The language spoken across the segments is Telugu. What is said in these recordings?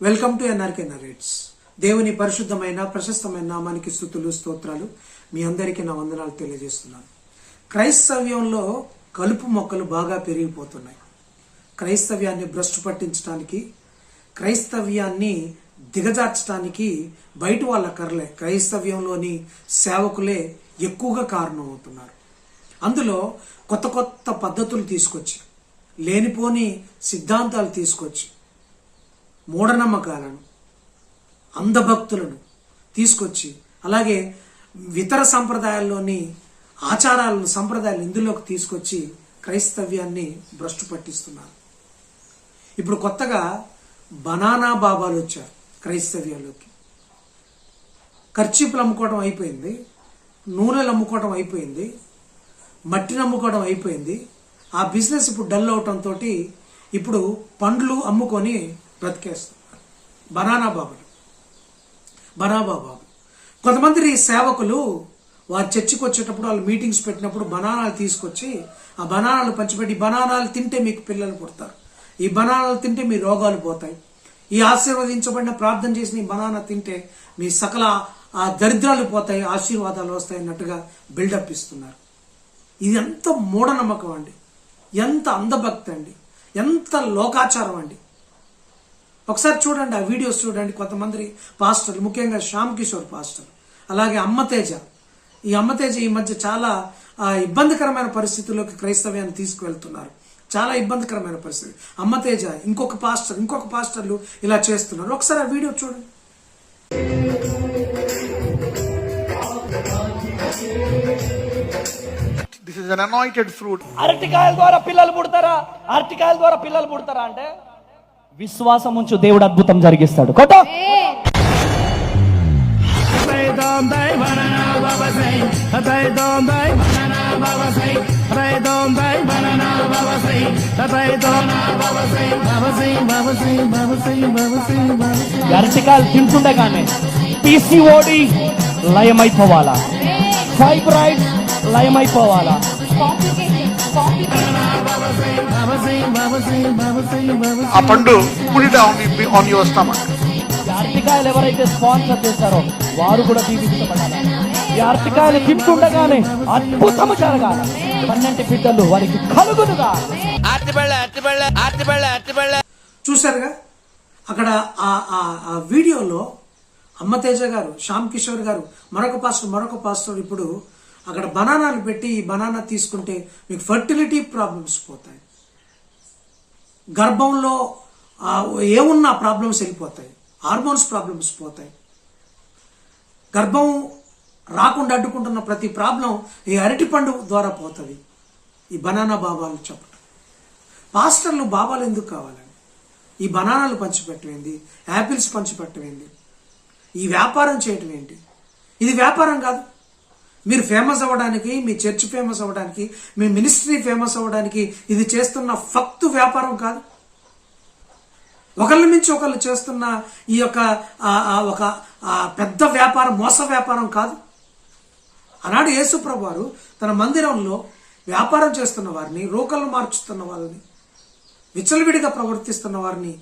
Welcome to NRK narrates. దేవుని పరిశుద్ధమైన ప్రశస్తమైన నామానికి స్థుతులు స్తోత్రాలు మీ అందరికీ నా వందనాలు తెలియజేస్తున్నాను. క్రైస్తవ్యంలో కలుపు మొక్కలు బాగా పెరిగిపోతున్నాయి. క్రైస్తవ్యాన్ని భ్రష్టు పట్టించడానికి క్రైస్తవ్యాన్ని దిగజార్చడానికి బయట వాళ్ళ కర్లే క్రైస్తవ్యంలోని సేవకులే ఎక్కువగా కారణం అవుతున్నారు అందులో కొత్త కొత్త పద్ధతులు తీసుకొచ్చి లేనిపోని సిద్ధాంతాలు తీసుకొచ్చి మూఢనమ్మకాలను అంధభక్తులను తీసుకొచ్చి అలాగే ఇతర సంప్రదాయాల్లోని ఆచారాలను సంప్రదాయాలు ఇందులోకి తీసుకొచ్చి క్రైస్తవ్యాన్ని భ్రష్టు పట్టిస్తున్నారు. ఇప్పుడు కొత్తగా బనానా బాబాలు వచ్చారు క్రైస్తవ్యంలోకి ఖర్చీపులు అమ్ముకోవడం అయిపోయింది నూనెలు అమ్ముకోవడం అయిపోయింది మట్టిని అమ్ముకోవడం అయిపోయింది. ఆ బిజినెస్ ఇప్పుడు డల్ అవటంతో ఇప్పుడు పండ్లు అమ్ముకొని బ్రతికేస్తున్నారు. బనానా బాబులు బనాబా బాబు. కొంతమంది సేవకులు వారు చర్చికి వచ్చేటప్పుడు వాళ్ళు మీటింగ్స్ పెట్టినప్పుడు బనానాలు తీసుకొచ్చి ఆ బనానాలు పంచిపెట్టి బనానాలు తింటే మీకు పిల్లలు పుడతారు. ఈ బనానాలు తింటే మీ రోగాలు పోతాయి. ఈ ఆశీర్వదించబడిన ప్రార్థన చేసిన ఈ బనానా తింటే మీ సకల ఆ దరిద్రాలు పోతాయి ఆశీర్వాదాలు వస్తాయి అన్నట్టుగా బిల్డప్ ఇస్తున్నారు. ఇది ఎంత మూఢనమ్మకం అండి. ఎంత అందభక్తి అండి. ఎంత లోకాచారం అండి. ఒకసారి చూడండి ఆ వీడియోస్ చూడండి. కొంతమంది పాస్టర్లు ముఖ్యంగా శ్యామ్ కిషోర్ పాస్టర్ అలాగే అమ్మతేజ ఈ అమ్మతేజ ఈ మధ్య చాలా ఆ, ఇబ్బందికరమైన పరిస్థితుల్లోకి క్రైస్తవ్యాన్ని తీసుకువెళ్తున్నారు. చాలా ఇబ్బందికరమైన పరిస్థితి. అమ్మతేజ ఇంకొక పాస్టర్ ఇంకొక పాస్టర్లు ఇలా చేస్తున్నారు. ఒకసారి ఆ వీడియో చూడండి. This is an anointed fruit. అరటికాయల ద్వారా పిల్లలు పుడతారా? అరటికాయల ద్వారా పిల్లలు పుడతారా అంటే? విశ్వాసం ఉంచు దేవుడు అద్భుతం జరిగిస్తాడు. కొట్ట. అరటికాయలు కానీ పిసిఓడి లయమైపోవాలా. ఫైబ్రాయిడ్ లయమైపోవాలా. ఆ పండు down in- on your stomach. ఈ అరటికాయలు ఎవరైతే స్పాన్సర్ చేస్తారో వారు కూడా దీవించబడాలి ఈ అరటికాయలు తింటుండగానే అద్భుతము జరగాలి. పన్నెండు బిడ్డలు వారికి కలుగునుగా చూశారుగా? అక్కడ ఆ ఆ ఆ వీడియోలో అమ్మతేజ గారు శ్యామ్ కిషోర్ గారు మరొక పాస్టర్ మరొక పాస్టర్ ఇప్పుడు అక్కడ బనానాలు పెట్టి ఈ బనానా తీసుకుంటే మీకు ఫర్టిలిటీ ప్రాబ్లమ్స్ పోతాయి. గర్భంలో ఏమున్నా ప్రాబ్లమ్స్ వెళ్ళిపోతాయి. హార్మోన్స్ ప్రాబ్లమ్స్ పోతాయి. గర్భం రాకుండా అడ్డుకుంటున్న ప్రతి ప్రాబ్లం ఈ అరటిపండు ద్వారా పోతుంది. ఈ బనానా బాబాలు చెప్పడం పాస్టర్లు బాబాలు ఎందుకు కావాలండి? ఈ బనానాలు పంచిపెట్టమేంది యాపిల్స్ పంచిపెట్టమేంది ఈ వ్యాపారం చేయటం ఏంటి? ఇది వ్యాపారం కాదు. మీరు ఫేమస్ అవ్వడానికి మీ చర్చ్ ఫేమస్ అవ్వడానికి మీ మినిస్ట్రీ ఫేమస్ అవ్వడానికి ఇది చేస్తున్న ఫక్తు వ్యాపారం కాదు. ఒకళ్ళ నుంచి ఒకళ్ళు చేస్తున్న ఈ యొక్క ఆ, ఒక పెద్ద వ్యాపారం మోస వ్యాపారం కాదు. ఆనాడు యేసుప్రభు వారు తన మందిరంలో వ్యాపారం చేస్తున్న వారిని రోకళ్ళు మార్చుతున్న వారిని విచ్చలవిడిగా ప్రవర్తిస్తున్న వారిని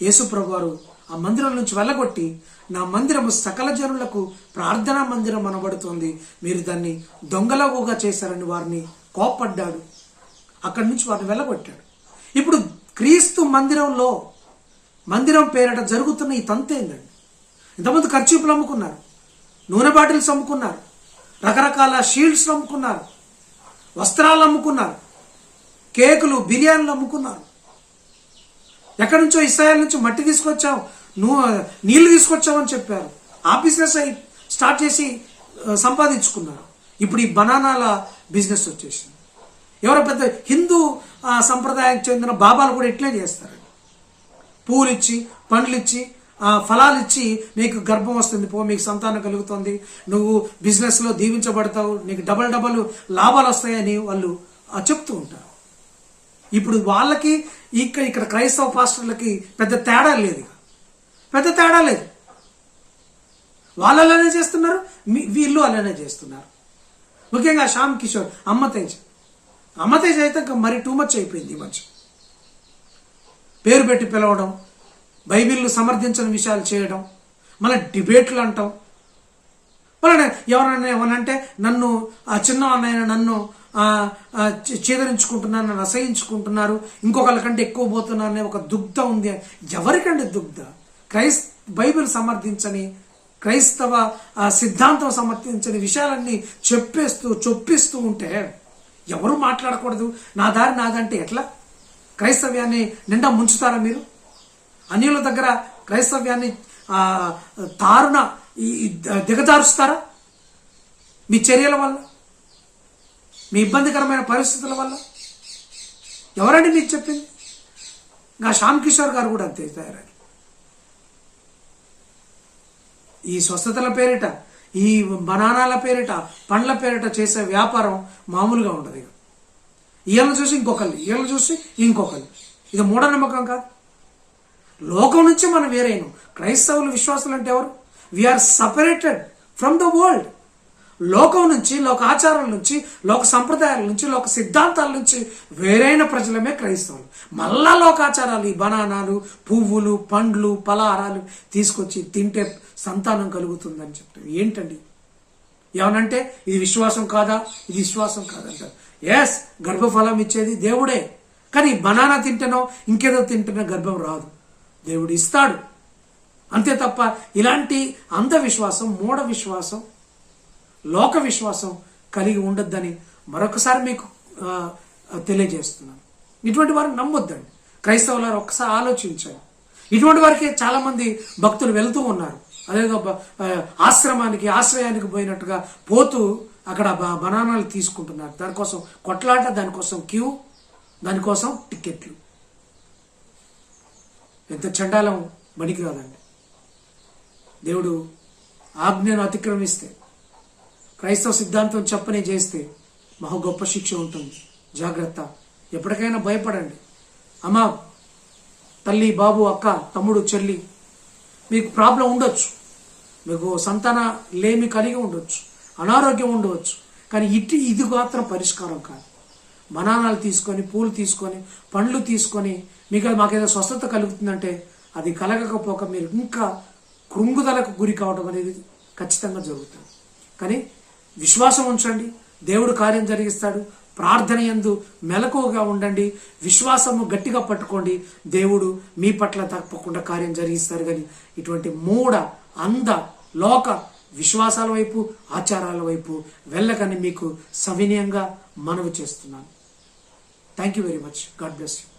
యేసుప్రభు వారు ఆ మందిరం నుంచి వెళ్ళగొట్టి నా మందిరము సకల జనులకు ప్రార్థనా మందిరం అనబడుతోంది. మీరు దాన్ని దొంగలవుగా చేశారని వారిని కోప్పడ్డాడు. అక్కడి నుంచి వారిని వెళ్ళగొట్టాడు. ఇప్పుడు క్రీస్తు మందిరంలో మందిరం పేరట జరుగుతున్న ఈ తంత ఏంటండి ఇంతమంది ఖర్చీపులు అమ్ముకున్నారు నూనె బాటిల్స్ అమ్ముకున్నారు రకరకాల షీల్డ్స్ అమ్ముకున్నారు వస్త్రాలు అమ్ముకున్నారు కేకులు బిర్యానీలు అమ్ముకున్నారు. ఎక్కడి నుంచో ఇస్రాయల్ నుంచి మట్టి తీసుకొచ్చావు. నువ్వు నీళ్ళు తీసుకొచ్చావని చెప్పారు. ఆ బిజినెస్ అయి స్టార్ట్ చేసి సంపాదించుకున్నారు. ఇప్పుడు ఈ బనానాల బిజినెస్ వచ్చేసింది. ఎవరో పెద్ద హిందూ ఆ, సంప్రదాయానికి చెందిన బాబాలు కూడా ఇట్లే చేస్తారు. పూలు ఇచ్చి పండ్లు ఇచ్చి ఆ, ఫలాలు ఇచ్చి నీకు గర్భం వస్తుంది పో మీకు సంతానం కలుగుతుంది. నువ్వు బిజినెస్లో దీవించబడతావు నీకు డబల్ డబల్ లాభాలు వస్తాయని వాళ్ళు చెప్తూ ఉంటారు. ఇప్పుడు వాళ్ళకి ఇక్కడ ఇక్కడ క్రైస్తవ పాస్టర్లకి పెద్ద తేడా లేదు పెద్ద తేడా లేదు. వాళ్ళు అలానే చేస్తున్నారు వీళ్ళు అలానే చేస్తున్నారు. ముఖ్యంగా శ్యామ్ కిషోర్ అమ్మతేజ్ అమ్మతేజ్ అయితే మరి టూ మచ్ అయిపోయింది ఈ మధ్య. పేరు పెట్టి పిలవడం బైబిల్ను సమర్థించని విషయాలు చేయడం మళ్ళీ డిబేట్లు అంటాం. మళ్ళీ ఎవరన్నా ఏమనంటే నన్ను ఆ చిన్న అన్నయ్య నన్ను ఆ, ఆ, అసహించుకుంటున్నారు ఇంకొకళ్ళ కంటే ఎక్కువ పోతున్నారనే ఒక దుగ్ధ ఉంది. ఎవరికండి దుగ్ధ? క్రైస్ బైబిల్ సమర్థించని క్రైస్తవ సిద్ధాంతం సమర్థించని విషయాలన్నీ చెప్పేస్తూ చొప్పిస్తూ ఉంటే ఎవరు మాట్లాడకూడదు? నా దారి నాదంటే ఎట్లా? క్రైస్తవ్యాన్ని నిండా ముంచుతారా మీరు? అన్యుల దగ్గర క్రైస్తవ్యాన్ని తారుణ తారున ఈ- దిగజారుస్తారా? మీ చర్యల వల్ల? మీ ఇబ్బందికరమైన పరిస్థితుల వల్ల? ఎవరండి మీకు చెప్పింది? నా శ్యామ్ కిషోర్ గారు కూడా అంతే తయారయ్యారు. ఈ స్వస్థతల పేరిట ఈ బనానాల పేరిట పండ్ల పేరిట చేసే వ్యాపారం మామూలుగా ఉండదు ఇక. ఈయన చూసి ఇంకొకళ్ళు ఈయన చూసి ఇంకొకళ్ళు. ఇది మూఢనమ్మకం కాదు. లోకం నుంచి మనం వేరైన. క్రైస్తవులు విశ్వాసులు అంటే ఎవరు? We are separated from the world లోకం నుంచి లోక ఆచారాల నుంచి లోక సంప్రదాయాల నుంచి లోక సిద్ధాంతాల నుంచి వేరైన ప్రజలమే క్రైస్తవులు. మళ్ళా లోకాచారాలు ఈ బనానాలు పువ్వులు పండ్లు పలహారాలు తీసుకొచ్చి తింటే సంతానం కలుగుతుందని చెప్తారు. ఏంటండి? ఏమనంటే ఇది విశ్వాసం కాదా? ఇది విశ్వాసం కాదంటారు. ఎస్ గర్భఫలం ఇచ్చేది దేవుడే. కానీ బనానా తింటేనో ఇంకేదో తింటేనో గర్భం రాదు. దేవుడు ఇస్తాడు. అంతే తప్ప ఇలాంటి అంధవిశ్వాసం మూఢ విశ్వాసం లోక విశ్వాసం కలిగి ఉండొద్దని మరొకసారి మీకు తెలియజేస్తున్నాను. ఇటువంటి వారు నమ్మొద్దండి. క్రైస్తవులారు ఒక్కసారి ఆలోచించారు ఇటువంటి వారికి చాలా మంది భక్తులు వెళ్తూ ఉన్నారు. అదేవిధంగా ఆశ్రమానికి ఆశ్రయానికి పోయినట్టుగా పోతూ అక్కడ బనానాలు తీసుకుంటున్నారు. దానికోసం కొట్లాట దానికోసం క్యూ దానికోసం టికెట్లు ఎంత చండాలం మణికి కాదండి దేవుడు ఆజ్ఞను అతిక్రమిస్తే క్రైస్తవ సిద్ధాంతం చెప్పని చేస్తే మహా గొప్ప శిక్ష ఉంటుంది. జాగ్రత్త. ఎప్పటికైనా భయపడండి. అమ్మా తల్లి బాబు అక్క తమ్ముడు చెల్లి మీకు ప్రాబ్లం ఉండొచ్చు. మీకు సంతాన లేమి కలిగి ఉండొచ్చు. అనారోగ్యం ఉండవచ్చు. కానీ ఇటు ఇది మాత్రం పరిష్కారం కాదు. బనానాలు తీసుకొని పూలు తీసుకొని పండ్లు తీసుకొని మీకు మాకేదో స్వస్థత కలుగుతుందంటే అది కలగకపోక మీరు ఇంకా కృంగుదలకు గురి కావడం అనేది ఖచ్చితంగా జరుగుతుంది. కానీ విశ్వాసం ఉంచండి. దేవుడు కార్యం జరిగిస్తాడు. ప్రార్థన ఎందు మెలకువగా ఉండండి. విశ్వాసము గట్టిగా పట్టుకోండి. దేవుడు మీ పట్ల తప్పకుండా కార్యం జరిగిస్తారు కానీ ఇటువంటి మూఢ అంధ లోక విశ్వాసాల వైపు ఆచారాల వైపు వెళ్ళకని మీకు సవినయంగా మనవి చేస్తున్నాను. Thank you very much God bless you